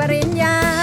ปริญญา